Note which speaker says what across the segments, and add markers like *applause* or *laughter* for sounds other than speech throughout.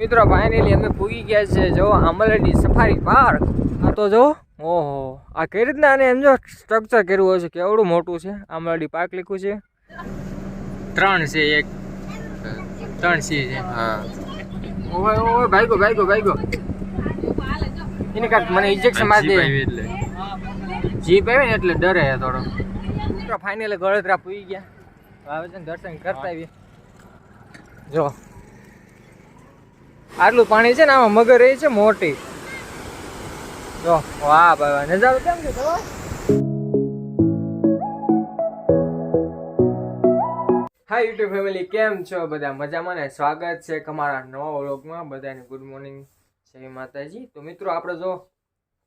Speaker 1: મિત્રો ફાઇનલી અમે પૂગી ગયા છે જો આંબલડી સફારી પાર્ક આ તો જો ઓહો આ કઈ રીતના આને એમ જો સ્ટ્રક્ચર કર્યું હોય છે કેવડું મોટું છે? આંબલડી પાર્ક લખ્યું છે? ત્રણ છે એક. ત્રણ સી છે.
Speaker 2: હા.
Speaker 1: ઓય ઓય ભાઈગો ભાઈગો ભાઈગો. એને કાંઈક મને ઇન્જેક્શન મારી દે.
Speaker 2: એટલે
Speaker 1: જીપ આવે ને એટલે ડરે થોડો મિત્રો ફાઇનલી ગળતરા પૂગી ગયા. આવે છે દર્શન કરતા આવી જો આટલું પાણી છે ને આમાં મગર રહી છે મોટી. જો, વાહ ભાઈ નજારો કેમ છે હા યુટ્યુબ ફેમિલી કેમ છો? બધા મજામાં ને સ્વાગત છે તમારા નવા વ્લોગમાં. બધાને ગુડ મોર્નિંગ જય માતાજી. તો મિત્રો, આપણે જો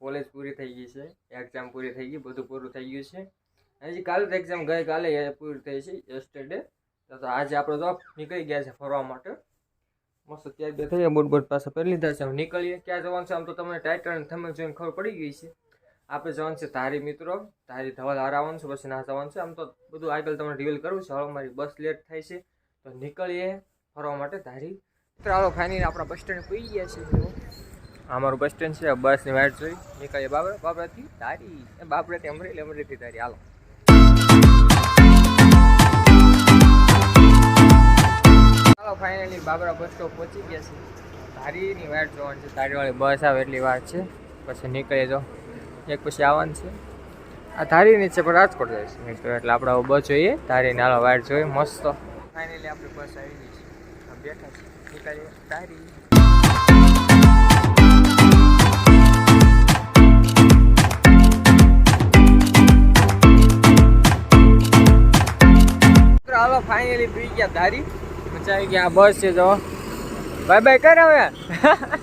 Speaker 1: કોલેજ પૂરી થઈ ગઈ છે એક્ઝામ પૂરી થઈ ગઈ, બધું પૂરું થઈ ગયું છે. હજી કાલે એક્ઝામ ગઈ કાલે પૂરી થઈ છે યસ્ટરડે તો આજે આપણે જો નીકળી ગયા છે ફરવા માટે. મસ્ત ત્યાં બેઠા છે બોટ બોટ પાસે પહેરી લીધા છે. નીકળીએ. ક્યાં જવાનું છે? આમ તો તમને ટાઇટલ અને થમે જોઈને ખબર પડી ગઈ છે. આપણે જવાનું છે ધારી મિત્રો. ધારી ધવલ હારાવાનું છે, પછી ના જવાનું છે. આમ તો બધું આગળ તમને રિવીલ કરવું છે. હવે મારી બસ લેટ થાય છે. તો નીકળીએ ફરવા માટે ધારી. ચાલો ફાઇનલી આપણા બસ સ્ટેન્ડ પી ગયા છે અમારું બસ સ્ટેન્ડ છે. બસની વાટ જોઈ. નીકળીએ બાબરા બાબરાથી ધારી. બાબરાથી અમરેલી, અમરેલીથી ધારી. હાલો. ચાલો ફાઇનલી બાબરા બસ સ્ટોપ પહોંચી ગયા છે. ધારીની વાટ જોવાની છે. ધારીવાળી બસ આવે એટલી વાર છે. પછી નીકળી જો એક પછી આવવાનું છે. આ ધારીની છે, પણ રાજકોટ જાય છે. એટલે આપણે બસ જોઈએ. ધારીને હાલો વાટ જોઈએ મસ્ત. ફાઇનલી આપણી બસ આવી ગઈ છે. આ બેઠા છે. નીકળીએ. ધારી. ફાઇનલી પી ગયા ધારી. આવી ગયા. બસ છે જો ભાઈ બાય કર હવે.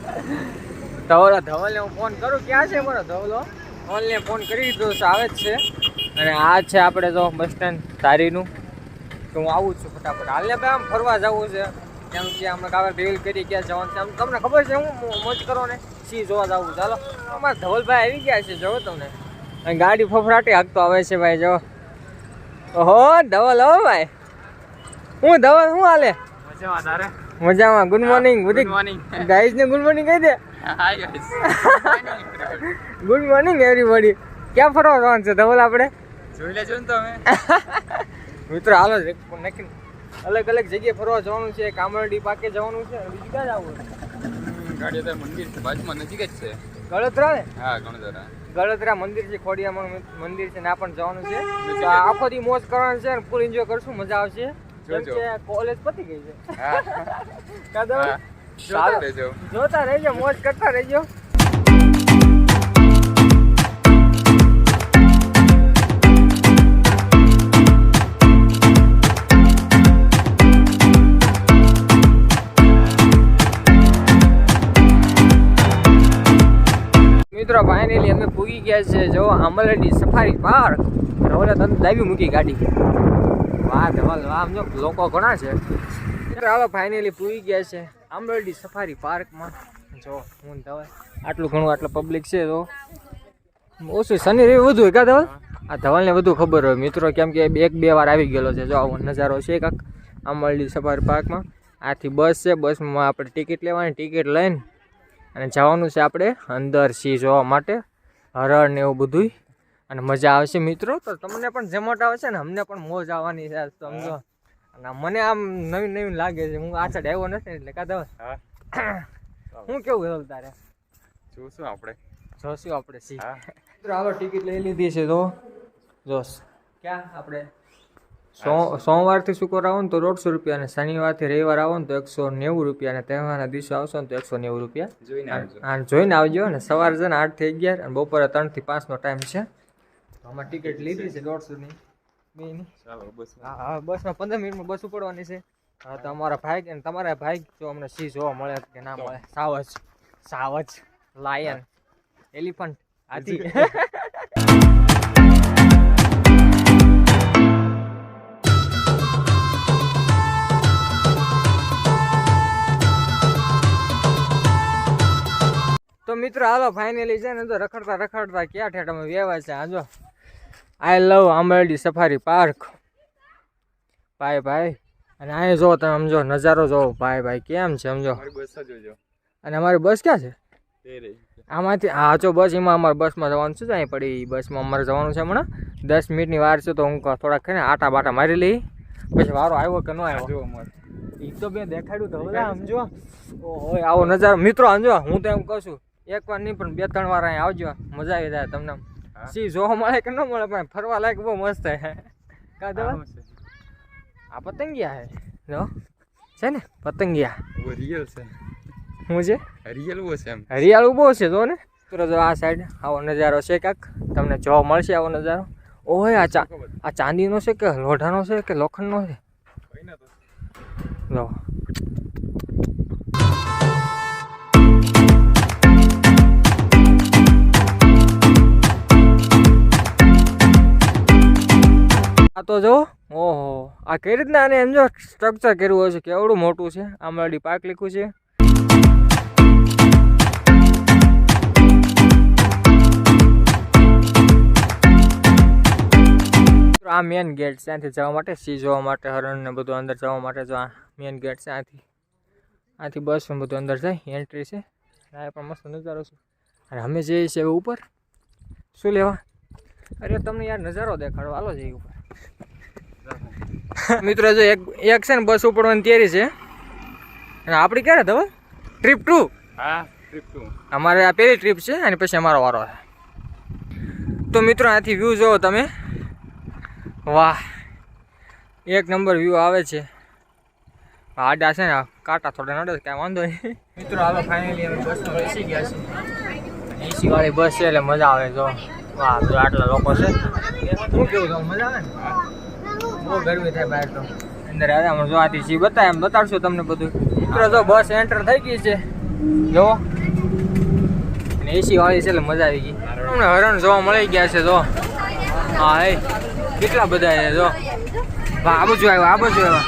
Speaker 1: *laughs* ધવલો ધવલને હું ફોન કરું. ક્યાં છે મારો ધવલો? ધવલને ફોન કરી દીધો છે, આવે જ છે. અને આ છે આપણે જો બસ સ્ટેન્ડ ધારીનું. તો હું આવું છું ફટાફટ. હાલને ભાઈ, આમ ફરવા જવું છે. કેમ કે અમે કાવે રિવીલ કરી ક્યાં જવાનું છે, આમ તમને ખબર છે, હું મોજ કરો ને સી જોવા જવું ચાલો અમારા ધવલભાઈ આવી ગયા છે જવો તમને. અને ગાડી ફફડાટી હાંકતો આવે છે, ભાઈ જો ઓહો, ધવલ, હો, ભાઈ. હું ધવલ શું હાલે?
Speaker 2: મજામાં તારે
Speaker 1: મજામાં. ગુડ મોર્નિંગ બધી
Speaker 2: મોર્નિંગ
Speaker 1: ગાઈઝ ને ગુડ મોર્નિંગ કહી દે.
Speaker 2: Hi guys
Speaker 1: good morning everybody ક્યાં ફરવા જવાનું છે? ધવલ આપણે?
Speaker 2: જોઈ લેજો ને તમે.
Speaker 1: મિત્રો હાલો જ નક્કી અલગ અલગ જગ્યાએ ફરવા જવાનું છે. કામરડી પાકે જવાનું છે. બીજું ક્યાં જવું
Speaker 2: ગાડી અત્યારે મંદિર છે. બાજુમાં નજીક જ છે.
Speaker 1: ગળતરા ને
Speaker 2: હા ગણધરા
Speaker 1: ગળતરા મંદિર છે ખોડિયામાં મંદિર છે ના પણ જવાનું છે. આ આખો દી મોજ કરવાનું છે અને ફૂલ એન્જોય કરશું. મજા આવશે.
Speaker 2: જોજો.
Speaker 1: કોલેજ પતી ગઈ છે.
Speaker 2: હા.
Speaker 1: કા ધવલ?
Speaker 2: જોતા રહેજો.
Speaker 1: જોતા રહેજો મોજ કરતા રહેજો. મિત્રો ફાઇનલી અમે પૂગી ગયા છે જો અમરેલી સફારી પાર્ક રવલે તને લાવી મૂકી ગાડી. વાહ વાહ, આમ જો લોકો ઘણા છે. હાલો ફાઇનલી પૂરી ગયા છે આંબરડી સફારી પાર્કમાં. જો, હું ધવલ. આટલું ઘણું આટલું પબ્લિક છે તો. ઓછું શનિ, રવિ વધુ કા ધવલ? આ ધવલને વધુ ખબર હોય. મિત્રો કેમ કે એક, બે વાર આવી ગયેલો છે. જો, આવો નજારો છે કાંક આંબરડી સફારી પાર્કમાં. આથી બસ છે, બસમાં આપણે ટિકિટ લેવાની ટિકિટ લઈને અને જવાનું છે આપણે અંદર. સી જોવા માટે? હરણ ને એવું બધું અને મજા આવશે મિત્રો. તો તમને પણ જમટ આવશે ને અમને પણ મોજ આવવાની છે સમજો. અને મને આમ નવી નવી લાગે છે. હું આછળ આવ્યો નથી એટલે કાં
Speaker 2: હા. *coughs*
Speaker 1: હું કેવું હેલ તારે?
Speaker 2: જોશું આપણે.
Speaker 1: જોશું આપણે
Speaker 2: સી
Speaker 1: મિત્રો આવો ટિકિટ લઈ લીધી છે તો. જોશ. ક્યાં આપણે? સોમવારથી શુક્ર આવો ને તો દોઢસો રૂપિયા અને શનિવારથી રવિવાર આવો ને તો એકસો નેવું રૂપિયા અને તહેવારના દિવસે આવશો ને તો એકસો નેવું રૂપિયા.
Speaker 2: જોઈને આવજો.
Speaker 1: હા જોઈને આવજો ને સવારે છે ને આઠથી અગિયાર અને બપોરે ત્રણથી પાંચનો ટાઈમ છે. આમાં ટિકિટ લીધી છે. દોઢસોની. બેની
Speaker 2: ચાલો બસ
Speaker 1: હા હા બસમાં પંદર મિનિટમાં બસ ઉપડવાની છે. હા તો અમારા ભાઈ અને તમારા ભાઈ જો અમને સિંહ જોવા મળે કે ના મળે. સાવજ. સાવજ. લાયન. એલિફન્ટ. હાથી તો મિત્રો હાલો ફાઇનલી છે ને તો રખડતા રખડતા ક્યાં અમે વ્યવહાર છે આ જો I love Ambardi safari park ભાઈ ભાઈ અને અહીં જો તમે સમજો નજારો જો ભાઈ ભાઈ કેમ છે સમજો? અને અમારી બસ ક્યાં છે? આમાંથી હા જો બસ એમાં અમારે બસમાં જવાનું છે અહીં પડી બસમાં અમારે જવાનું છે હમણાં. દસ મિનિટની વાર છે તો હું થોડાક ખાઈને આટા બાટા મારી લઈ. પછી વારો આવ્યો કે ન આવ્યો? એ તો બે દેખાડ્યું તો બધા સમજો. ઓહો આવો નજારો. મિત્રો સમજો હું તો એમ કહું છું એક વાર નહીં પણ બે ત્રણ વાર અહીં આવજો. મજા આવી જાય તમને. સી જોવા મળે કે ન મળે પણ ફરવા લાયક બહુ મસ્ત હે. કા દવા? આ પતંગિયા હે. જો છે ને પતંગિયા.
Speaker 2: ઓ રિયલ છે.
Speaker 1: હું છે?
Speaker 2: રિયલ બહુ છે એમ.
Speaker 1: હરિયાળ ઊભો છે જો ને. મિત્રો જો આ સાઈડ આવો નજારો છે કાંક. તમને જોવા મળશે આવો નજારો. ઓહે આ ચા આ ચાંદીનો છે કે લોઢાનો છે કે લોખંડનો છે?
Speaker 2: તો
Speaker 1: જો આ તો જો, ઓહો. આ કઈ રીતના આને એમ જો સ્ટ્રક્ચર કર્યું હોય છે? કેવડું મોટું છે? આમળાડી પાક લીખું છે. આ મેન ગેટ છે, ત્યાંથી જવા માટે, સી જોવા માટે, હરણ ને બધું અંદર જવા માટે જો આ મેન ગેટ છે આથી આથી બસ બધું અંદર જાય એન્ટ્રી છે. આ પણ મસ્ત નજારો છે. અને અમે જઈએ છીએ ઉપર. શું લેવા? અરે, તમને યાર નજારો દેખાડો હાલો જઈએ ઉપર. મિત્રો જો એક એક છે ને બસ ઉપડવાની તૈયારી છે. અને આપણી ક્યારે ધવલ ટ્રીપ ટુ
Speaker 2: હા ટ્રીપ ટુ
Speaker 1: અમારે આ પહેલી ટ્રીપ છે અને પછી અમારો વારો છે. તો મિત્રો આથી વ્યૂ જોવો તમે. વાહ. એક નંબર વ્યૂ આવે છે. આડા છે ને કાંટા થોડા નડે કાંઈ વાંધો નહીં. મિત્રો હવે ફાઇનલી અમે બસમાં બેસી ગયા છે એસી વાળી બસ છે એટલે મજા આવે જો. વાહ તો આટલા લોકો છે. શું કેવું તો મજા આવે ને? બહુ ગરમી થાય બહાર તો. અંદર આવે અમે જો આથી સી બતાય એમ બતાડશું તમને બધું. મિત્રો જો બસ એન્ટર થઈ ગઈ છે. જો. અને એસી વાળી છે એટલે મજા આવી ગઈ. તમને હરણ જોવા મળી ગયા છે જો. હા હે કેટલા બધા છે જો. વાહ આ બાજુ આવ્યો આ બાજુ આવ્યો.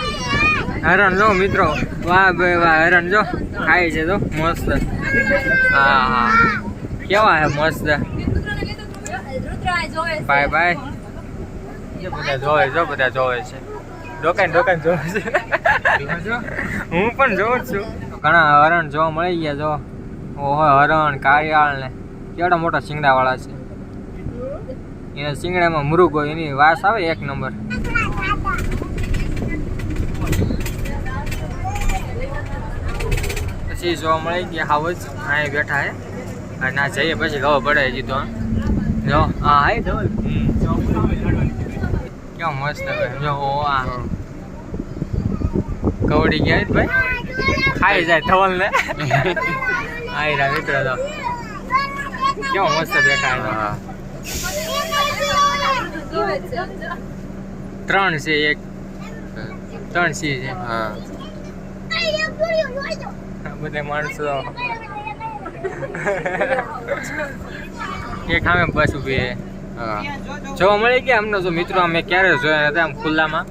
Speaker 1: હરણ જો મિત્રો. વાહ ભાઈ વાહ હરણ જો. ખાય છે જો. મસ્ત. હા હા. કેવા હે મસ્ત? બાય બાય જે બધા જોવે જો બધા જોવે છે. દુકાન દુકાન જોવે છે. હું પણ જોઉં જ છું. ઘણા હરણ જોવા મળી ગયા જો. ઓહો હરણ કાળિયાળ ને. કેવડા મોટા શિંગડાવાળા છે. એના શિંગડામાં હોય એની વાસ આવે એક નંબર. પછી જોવા મળી ગયા હાવજ અહીંયા અહીં બેઠા હે. ના જઈએ પછી ખબર પડે હજી તો. જો હા હાય ધવલ કેવો મસ્ત. જો ઓ આ. કવડી ગયા ભાઈ? ખાઈ જાય ધવલ ને આઈ રા મિત્ર તો. કેવો મસ્ત બેઠા ત્રણ છે એક. ત્રણ સી છે.
Speaker 2: હા.
Speaker 1: બધા માણસો. એક ખામે બસ ઊભી છે
Speaker 2: હા.
Speaker 1: જોવા મળી ગયા અમને જો મિત્રો અમે ક્યારે જોયા હતા આમ ખુલ્લામાં.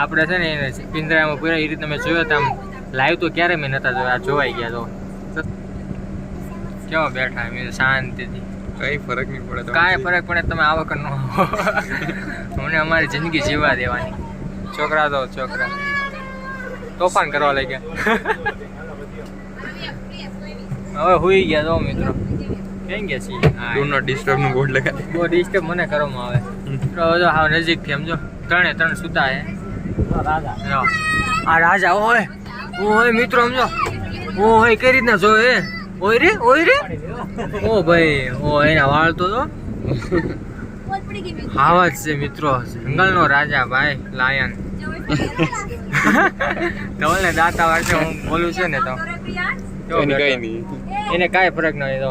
Speaker 1: આપણે છે ને એને પિંજરામાં પૂરા એ રીતે મેં જોયો હતા આમ. લાઈવ તો ક્યારે મેં નતા જોયા આ જોવાઈ ગયા તો કેવા બેઠા અમે શાંતિથી.
Speaker 2: કઈ ફરક નહીં પડે
Speaker 1: કાંઈ ફરક પડે તમે આ વખત નો અમને અમારી જિંદગી જીવવા દેવાની. છોકરા તો છોકરા. તોફાન કરવા લાગ્યા. હવે હુઈ ગયા તો મિત્રો. ક્યાં છીએ
Speaker 2: ડુ નોટ ડિસ્ટર્બનું બોર્ડ લગાવી.
Speaker 1: બહુ ડિસ્ટર્બ મને કરવામાં આવે. મિત્રો જો હાવ નજીકથી સમજો ત્રણે ત્રણ સુતા હે. જો. આ રાજા ઓય. ઓય મિત્રો સમજો ઓય કઈ રીતના જો એ? ઓય રે ઓય રે? ઓ ભાઈ ઓ એના વાળ તો જો. જ છે મિત્રો. જંગલનો રાજા ભાઈ લાયન. *laughs* તમને દાતા વાળશે હું બોલું છે ને તો. એને કાંઈ ફરક નહીં તો.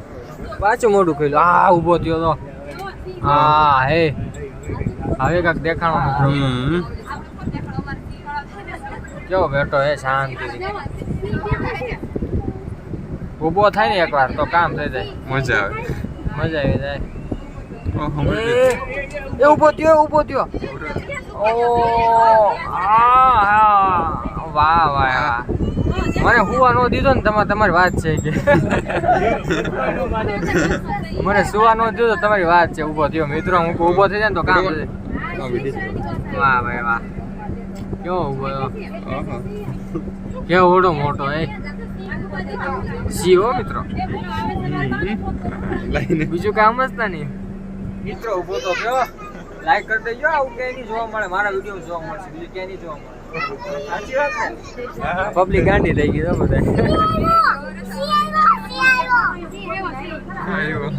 Speaker 1: પાછું મોઢું ખોલ્યું આ ઊભો થયો તો હા હે હવે કાંક દેખાણો મિત્રો
Speaker 2: હમ
Speaker 1: કેવો બેઠો હે શાંતિથી ઊભો થાય ને એકવાર તો કામ થઈ જાય
Speaker 2: મજા આવે
Speaker 1: મજા આવી જાય
Speaker 2: ઓ, હમણાં
Speaker 1: એ એ ઊભો થયો ઊભો થયો ઓ આ હા વાહ વાહ વાહ મને હુવા નો દીધો ને તમારે તમારી વાત છે કે. મને સુવા નો દીધો તમારી વાત છે ઊભો થયો. મિત્રો હું ઊભો થઈ જાય ને તો કામ જાય વાહ ભાઈ વાહ. કેવો ઊભો. કેવો ઓડો મોટો એ. સી હો મિત્રો? બીજું કામ જ ના નહીં. મિત્રો ઊભો તો કેવો લાઈક કરી દેજો. આવું ક્યાંય નહીં જોવા મળે. મારા વીડિયો જોવા મળશે. બીજું ક્યાંય નહીં જોવા મળે. પબ્લિક ગાંડી થઈ ગઈ તો બધા.
Speaker 2: આવ્યો.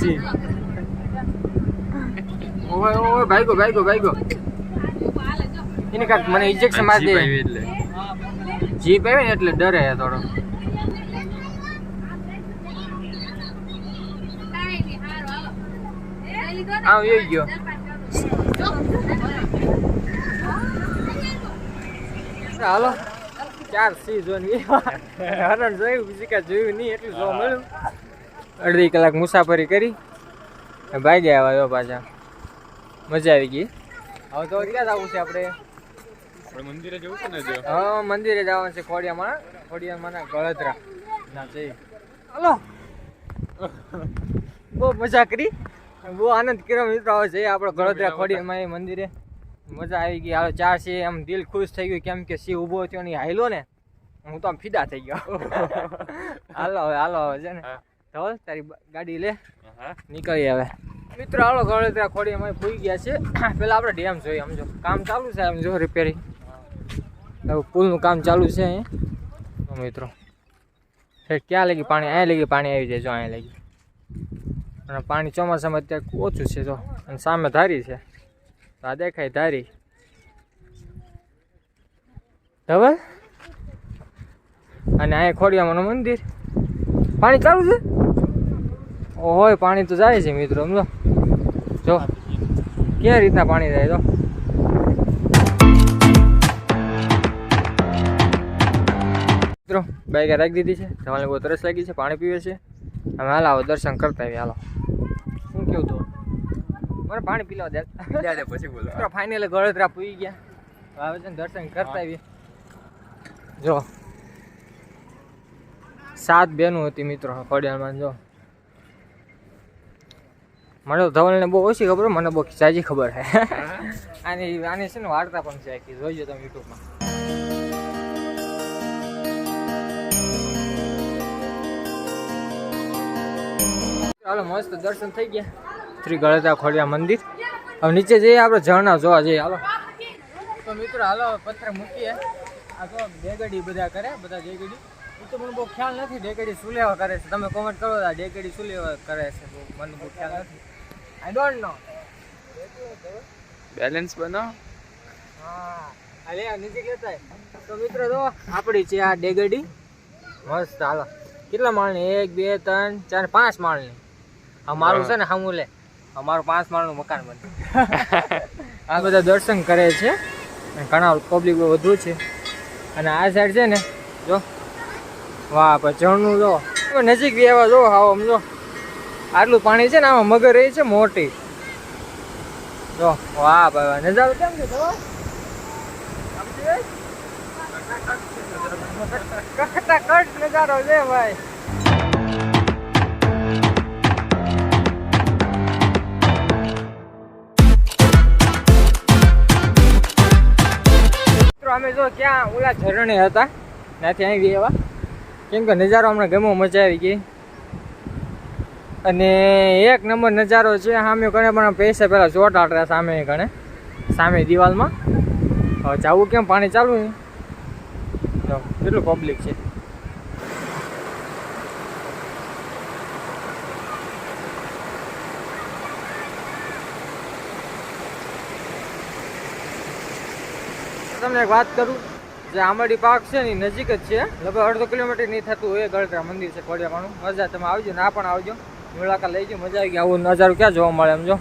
Speaker 1: છી. ઓય ઓય ભાઈગો ભાઈગો ભાઈગો એને કાંઈક મને ઇન્જેક્શન મારી
Speaker 2: જીપ
Speaker 1: દે.
Speaker 2: એટલે.
Speaker 1: જીપ આવે ને એટલે ડરે થોડો. આવ ગયો. હાલો. ચાર સી જોન હરણ જોયું બીજું કાંઈ જોયું નહીં એટલું જોવા મળ્યું. અડધી કલાક મુસાફરી કરી. ભાઈ ગયા આવ્યો પાછા. મજા આવી ગઈ. હવે તો ક્યાં જવું છે આપણે?
Speaker 2: આપણે મંદિરે જવું છે ને જો
Speaker 1: હા મંદિરે જવાનું છે ખોડિયામાં. ખોડિયામાં ગળતરા ના જઈ. હલો. બહુ મજા કરી. બહુ આનંદ કર્યો મિત્રો. આવે છે આપણે ગળતરા ખોડિયામાં એ મંદિરે. મજા આવી ગઈ. હવે ચાર છે એમ દિલ ખુશ થઈ ગયું. કેમ કે સિંહ ઊભો થયો ને હાઈલો ને હું તો આમ ફિદા થઈ ગયો. *laughs* હાલો હવે હાલો હવે છે ને. ધવલ તારી ગાડી લે. નીકળી હવે. મિત્રો હાલો ગળતરા અમે ભૂઈ ગયા છે. *clears throat* પેલા આપણે ડેમ જોઈએ સમજો કામ ચાલુ છે એમ જો રિપેરિંગ હવે પુલનું કામ ચાલુ છે અહીં. તો મિત્રો ક્યાં લગી પાણી? અહીંયા લગી પાણી આવી જાય જો અહીંયા લગી. અને પાણી ચોમાસામાં અત્યારે ઓછું છે જો. અને સામે ધારી છે. આ દેખાય તારી ધવલ? અને અહીંયા ખોડિયામાંનું મંદિર. પાણી ચાલુ છે? હોય પાણી તો જાય છે મિત્રો, સમજો. જો, કેવી રીતના પાણી જાય તો મિત્રો, બાઈક રાખી દીધી છે. તમારે બહુ તરસ લાગી છે, પાણી પીવે છે. અમે હાલ, આવો દર્શન કરતા આવીએ, હાલો. શું કેવું તો? મને પાણી પીલા દે.
Speaker 2: દે પછી બોલો.
Speaker 1: મિત્રો ફાઇનલી ગળતરા પૂઈ ગયા. આવે છે દર્શન કરતા આવી જો. સાત બેનું હતી મિત્રો ખોડિયારમાં જો. મને તો ધવલને બહુ ઓછી ખબર મને બહુ સાજી ખબર છે આની આની છે ને વાર્તા પણ છે આખી જોઈજો તમે યુટ્યુબમાં. ચાલો મસ્ત દર્શન થઈ ગયા. શ્રી ગળતા ખોડિયા મંદિર. હવે નીચે જઈએ આપણે ઝરણા જોવા જઈએ. હાલો. તો મિત્રો હાલો પથ્થર મૂકીએ. આ તો ડેગડી બધા કરે બધા ડેગડી એ તો મને બહુ ખ્યાલ નથી ડેગડી શું લેવા કરે છે. તમે કોમેન્ટ કરો આ ડેગડી શું લેવા કરે છે. બહુ મને બહુ ખ્યાલ નથી. આઈ ડોન્ટ નો
Speaker 2: બેલેન્સ બનાવો.
Speaker 1: હા. આ લે આ નજીક લેતા તો મિત્રો જો આપણી છે આ ડેગડી મસ્ત હાલો. કેટલા માળની? એક બે ત્રણ ચાર પાંચ માળની. આ મારું છે ને સામું લે. અમારું પાંચ માળનું મકાન બન્યું. આ બધા દર્શન કરે છે ઘણા પબ્લિક વધુ છે. અને આ સાઈડ છે ને, જો. વાહ પણ જો. નજીક આવ્યા જો હાવ જો. આટલું પાણી છે ને, આમાં મગર રહી છે, મોટી. જો, વાહ, ભાઈ નજારો કેમ છે કટ નજારો છે, ભાઈ. અમે જો ક્યાં ઓલા ઝરણે હતા? ત્યાંથી આવી ગયા કેમ કે નજારો હમણાં ગમો મજા આવી ગઈ. અને એક નંબર નજારો છે, સામે ગણે પણ પૈસા પહેલાં ચોટ આટલા સામે ગણે સામે દિવાલમાં. જાવું કેમ? પાણી ચાલુ કેટલું પબ્લિક છે? તમને એક વાત કરું, જે આંબડી પાક છે ને નજીક જ છે. લગભગ અડધો કિલોમીટર નહીં થતું હોય ગળતરા મંદિર છે કોડિયાવાનું મજા તમે આવજો ના પણ આવજો. મુલાકાત લઈ મજા આવી ગઈ. આવું નજારું ક્યાં જોવા મળે એમ જો.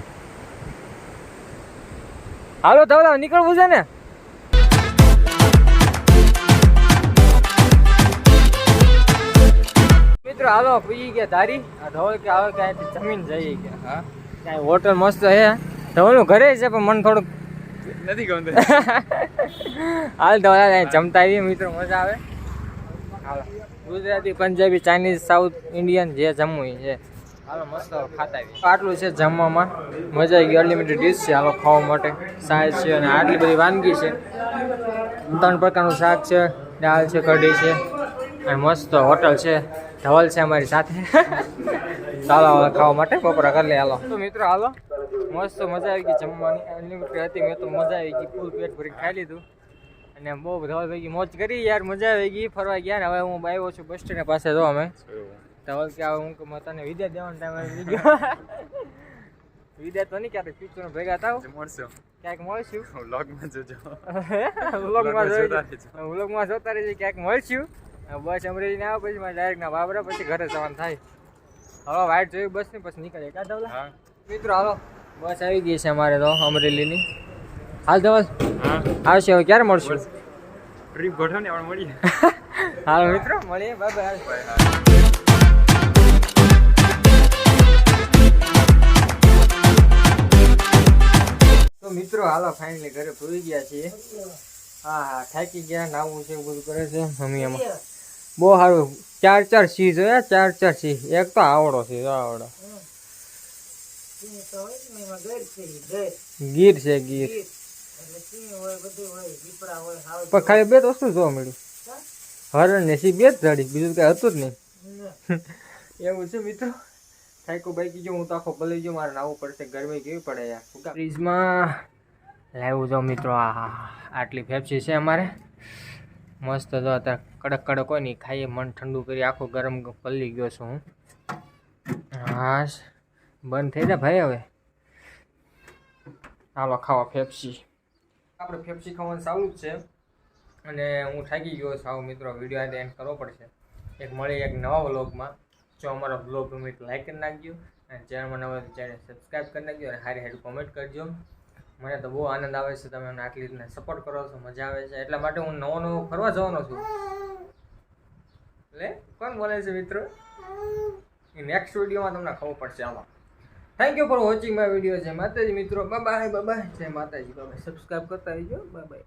Speaker 1: હાલો ધવલા, નીકળવું છે ને? મિત્રો, હાલો પી ગયા ધારી. ધવલ કે આવે ક્યાંય જમીન જઈએ ગયા
Speaker 2: હા.
Speaker 1: ક્યાંય હોટલ મસ્ત છે. ધવલનું ઘરે છે, પણ મને થોડુંક
Speaker 2: નથી ગમતું.
Speaker 1: હાલ અહીં જમતા આવીએ મિત્રો મજા આવે. Gujarati Punjabi Chinese south Indian જે જમવું છે હાલો મસ્ત ખાતા આવીએ. આટલું છે જમવામાં. મજા આવી ગઈ. અનલિમિટેડ ડીશ છે હાલો ખાવા માટે. સાઈઝ છે અને આટલી બધી વાનગી છે. ત્રણ પ્રકારનું શાક છે દાળ છે કઢી છે. અને મસ્ત હોટલ છે. ધવલ છે અમારી સાથે. *laughs* ચાલો ખાવા માટે બપોરા કરી લે હાલો. તો મિત્રો હાલો. મસ્ત મજા આવી ગઈ જમવાની. અનલિમિટેડ હતી મેં તો મજા આવી ગઈ. ફૂલ પેટ ભરી ખાઈ લીધું. અને બહુ ધવલ ભાઈ મોજ કરી યાર મજા આવી ગઈ. ફરવા ગયા ને હવે હું આવ્યો છું બસ સ્ટેન્ડ પાસે તો અમે. ધવલ કે હું કે મેં તને વિદ્યા દેવાનો ટાઈમ આવી ગયો. *laughs* વિદ્યા તો નહીં ક્યારેક પિક્ચર ભેગા થાવ.
Speaker 2: મળશો.
Speaker 1: ક્યાંક મળશું.
Speaker 2: વ્લોગમાં જોજો
Speaker 1: વ્લોગમાં
Speaker 2: રહેજો.
Speaker 1: વ્લોગમાં જોતા રહીએ ક્યાંક મળશું. બસ અમરેલી ને આવે પછી મારે ડાયરેક્ટ ના બાબરા પછી ઘરે જવાનું થાય. હવે વાઇટ જોયું બસ ને પછી નીકળે
Speaker 2: કાઢવલા
Speaker 1: મિત્રો હાલો બસ આવી ગઈ છે અમારે તો અમરેલીની. હાલ ધવલ
Speaker 2: હા.
Speaker 1: આવશે હવે ક્યારે મળશું?
Speaker 2: ટ્રીપ ગોઠવ ને આપણે મળીએ. *laughs*
Speaker 1: હાલો મિત્રો મળીએ બાય બાય. તો મિત્રો હાલો ફાઇનલી ઘરે પૂરી ગયા છીએ. હા હા થાકી ગયા નાવું છે બધું કરે છે મમ્મી એમાં. બહુ સારું. ચાર ચાર સી જોયા ચાર ચાર સી એક તો આવડો છે આવડો. ગીર છે ગીર. પણ ખાલી બે જ વસ્તુ જોવા મળ્યું. હરણ ને સી બે જ જાડી બીજું કઈ હતું જ નહીં. *laughs* એવું છે મિત્રો? થાક્યો ભાઈ જો હું તો આખો ભલે જો મારે નાવું પડશે ગરમી કેવી પડે યાર. ફ્રીજમાં લાવ્યું જો મિત્રો આ. આટલી ફેફસી છે અમારે. મસ્ત જો અત્યારે કડક કડક હોય ને ખાઈએ મન ઠંડુ કરી આખો ગરમ પલ્લી ગયો છું હું. હા બંધ થઈ જાય ભાઈ હવે. હાલો, ખાવા ફેફસી આપણે ફેફસી ખાવાનું સારું જ છે. અને હું થાકી ગયો સાવ મિત્રો વીડિયો આજે એન્ડ કરવો પડશે. એક મળી એક નવા વ્લોગમાં. જો અમારો બ્લોગ ગમે તો લાઈક કરી નાખજો. અને ચેનલમાં નવા ચેનલ સબસ્ક્રાઈબ કરી નાખજો. અને હારી હારી કોમેન્ટ કરજો. મને તો બહુ આનંદ આવે છે તમે અમને આટલી રીતના સપોર્ટ કરો છો. મજા આવે છે. એટલા માટે હું નવો નવો ફરવા જવાનો છું. એટલે કોણ બોલે છે મિત્રો? નેક્સ્ટ વિડીયોમાં તમને ખબર પડશે આમાં. Thank you for watching my video જય માતાજી મિત્રો. બાય બાય બાય જય માતાજી બાય સબસ્ક્રાઈબ કરતા રહીજો. Bye bye